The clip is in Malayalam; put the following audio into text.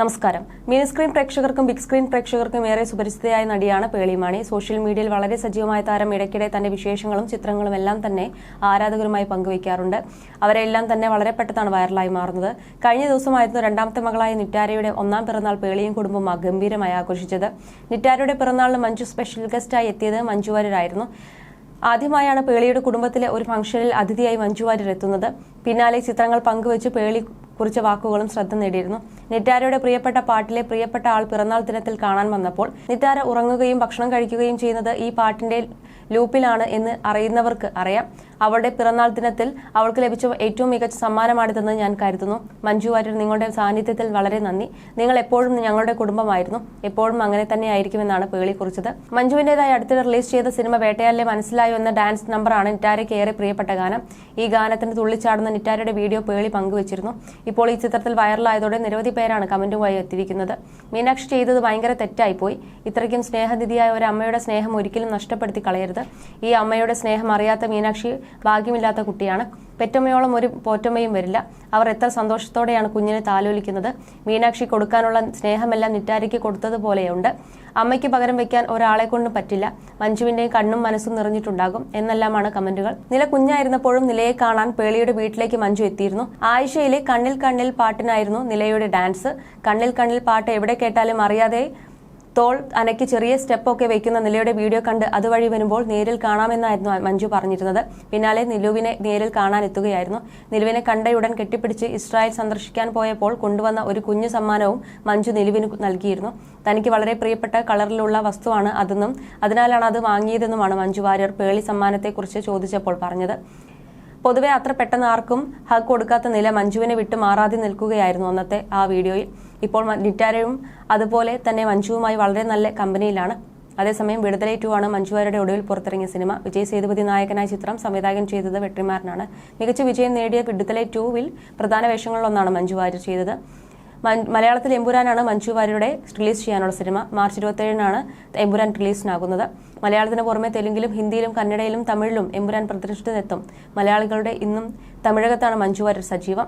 നമസ്കാരം. മിനി സ്ക്രീൻ പ്രേക്ഷകർക്കും ബിഗ് സ്ക്രീൻ പ്രേക്ഷകർക്കും ഏറെ സുപരിചിതയായ നടിയാണ് പേളിമാണി സോഷ്യൽ മീഡിയയിൽ വളരെ സജീവമായ താരം ഇടയ്ക്കിടെ തന്റെ വിശേഷങ്ങളും ചിത്രങ്ങളും എല്ലാം തന്നെ ആരാധകരുമായി പങ്കുവയ്ക്കാറുണ്ട്. അവരെല്ലാം തന്നെ വളരെ പെട്ടെന്നാണ് വൈറലായി മാറുന്നത്. കഴിഞ്ഞ ദിവസമായിരുന്നു രണ്ടാമത്തെ മകളായ നിറ്റാരയുടെ ഒന്നാം പിറന്നാൾ പേളിയും കുടുംബം ഗംഭീരമായി ആഘോഷിച്ചത്. നിറ്റാരയുടെ പിറന്നാളിന് മഞ്ജു സ്പെഷ്യൽ ഗസ്റ്റായി എത്തിയത് മഞ്ജു വാര്യരായിരുന്നു. ആദ്യമായാണ് പേളിയുടെ കുടുംബത്തിലെ ഒരു ഫംഗ്ഷനിൽ അതിഥിയായി മഞ്ജു വാര്യർ എത്തുന്നത്. പിന്നാലെ ചിത്രങ്ങൾ പങ്കുവച്ച് പേളി കുറിച്ച വാക്കുകളും ശ്രദ്ധ നേടിയിരുന്നു. നിറ്റാരയുടെ പ്രിയപ്പെട്ട പാട്ടിലെ പ്രിയപ്പെട്ട ആൾ പിറന്നാൾ ദിനത്തിൽ കാണാൻ വന്നപ്പോൾ നിറ്റാര ഉറങ്ങുകയും ഭക്ഷണം കഴിക്കുകയും ചെയ്യുന്നത് ഈ പാട്ടിന്റെ ലൂപ്പിലാണ് എന്ന് അറിയുന്നവർക്ക് അറിയാം. അവളുടെ പിറന്നാൾ ദിനത്തിൽ അവൾക്ക് ലഭിച്ച ഏറ്റവും മികച്ച സമ്മാനമാണിതെന്ന് ഞാൻ കരുതുന്നു. മഞ്ജു വാര്യർ നിങ്ങളുടെ സാന്നിധ്യത്തിൽ വളരെ നന്ദി. നിങ്ങൾ എപ്പോഴും ഞങ്ങളുടെ കുടുംബമായിരുന്നു. എപ്പോഴും അങ്ങനെ തന്നെ ആയിരിക്കുമെന്നാണ് പേളി കുറിച്ചത് മഞ്ജുവിന്റെതായി അടുത്തിടെ റിലീസ് ചെയ്ത സിനിമ വേട്ടയാലിലെ മനസ്സിലായോ എന്ന ഡാൻസ് നമ്പറാണ് നിറ്റാരയ്ക്ക് ഏറെ പ്രിയപ്പെട്ട ഗാനം. ഈ ഗാനത്തിന് തുള്ളിച്ചാടുന്ന നിറ്റാരയുടെ വീഡിയോ പേളി പങ്കുവച്ചിരുന്നു. ഇപ്പോൾ ഈ ചിത്രത്തിൽ വൈറലായതോടെ നിരവധി പേരാണ് കമന്റുമായി എത്തിയിരിക്കുന്നത്. മീനാക്ഷി ചെയ്തത് ഭയങ്കര തെറ്റായിപ്പോയി. ഇത്രയ്ക്കും സ്നേഹനിധിയായ ഒരു അമ്മയുടെ സ്നേഹം ഒരിക്കലും നഷ്ടപ്പെടുത്തി കളയരുത്. ഈ അമ്മയുടെ സ്നേഹം അറിയാത്ത മീനാക്ഷി ഭാഗ്യമില്ലാത്ത കുട്ടിയാണ്. പെറ്റമ്മയോളം ഒരു പോറ്റമ്മയും വരില്ല. അവർ എത്ര സന്തോഷത്തോടെയാണ് കുഞ്ഞിനെ താലോലിക്കുന്നത്. മീനാക്ഷി കൊടുക്കാനുള്ള സ്നേഹമെല്ലാം നിറ്റാരിക്ക് കൊടുത്തതുപോലെയുണ്ട്. അമ്മയ്ക്ക് പകരം വെക്കാൻ ഒരാളെ കൊണ്ടും പറ്റില്ല. മഞ്ജുവിന്റെയും കണ്ണും മനസ്സും നിറഞ്ഞിട്ടുണ്ടാകും എന്നെല്ലാമാണ് കമന്റുകൾ. നില കുഞ്ഞായിരുന്നപ്പോഴും നിലയെ കാണാൻ പേളിയുടെ വീട്ടിലേക്ക് മഞ്ജു എത്തിയിരുന്നു. ആയിഷയിലെ കണ്ണിൽ കണ്ണിൽ പാട്ടിനായിരുന്നു നിലയുടെ ഡാൻസ്. കണ്ണിൽ കണ്ണിൽ പാട്ട് എവിടെ കേട്ടാലും അറിയാതെ തോൾ അനക്കി ചെറിയ സ്റ്റെപ്പൊക്കെ വെക്കുന്ന നിലയുടെ വീഡിയോ കണ്ട് അതുവഴി വരുമ്പോൾ നേരിൽ കാണാമെന്നായിരുന്നു മഞ്ജു പറഞ്ഞിരുന്നത്. പിന്നാലെ നിലുവിനെ നേരിൽ കാണാൻ എത്തുകയായിരുന്നു നിലുവിനെ കണ്ടയുടൻ കെട്ടിപ്പിടിച്ച് ഇസ്രായേൽ സന്ദർശിക്കാൻ പോയപ്പോൾ കൊണ്ടുവന്ന ഒരു കുഞ്ഞു സമ്മാനവും മഞ്ജു നിലുവിന് നൽകിയിരുന്നു. തനിക്ക് വളരെ പ്രിയപ്പെട്ട കളറിലുള്ള വസ്തുവാണ് അതെന്നും അതിനാലാണ് അത് വാങ്ങിയതെന്നുമാണ് മഞ്ജു വാര്യർ പേളി സമ്മാനത്തെക്കുറിച്ച് ചോദിച്ചപ്പോൾ പറഞ്ഞത്. പൊതുവെ അത്ര പെട്ടെന്ന് ആർക്കും ഹഗ് കൊടുക്കാത്ത നില മഞ്ജുവിനെ വിട്ട് മാറാതെ നിൽക്കുകയായിരുന്നു അന്നത്തെ ആ വീഡിയോയിൽ. ഇപ്പോൾ നിറ്റാരയും അതുപോലെ തന്നെ മഞ്ജുവുമായി വളരെ നല്ല കമ്പനിയിലാണ്. അതേസമയം വിടുതലേ ടു ആണ് മഞ്ജുവാരുടെ ഒടുവിൽ പുറത്തിറങ്ങിയ സിനിമ. വിജയ് സേതുപതി നായകനായ ചിത്രം സംവിധായകൻ ചെയ്തത് വെട്രിമാരനാണ്. മികച്ച വിജയം നേടിയ വിടുതലേ ടുവിൽ പ്രധാന വേഷങ്ങളിലൊന്നാണ് മഞ്ജു വാര്യർ ചെയ്തത്. മലയാളത്തിൽ എമ്പുരാനാണ് മഞ്ജു വാര്യരുടെ റിലീസ് ചെയ്യാനുള്ള സിനിമ. മാർച്ച് ഇരുപത്തേഴിനാണ് എമ്പുരാൻ റിലീസിനാകുന്നത്. മലയാളത്തിന് പുറമെ തെലുങ്കിലും ഹിന്ദിയിലും കന്നഡയിലും തമിഴിലും എമ്പുരാൻ പ്രദർശനത്തിനെത്തും മലയാളികളുടെ ഇന്നും തമിഴകത്താണ് മഞ്ജു വാര്യർ സജീവം.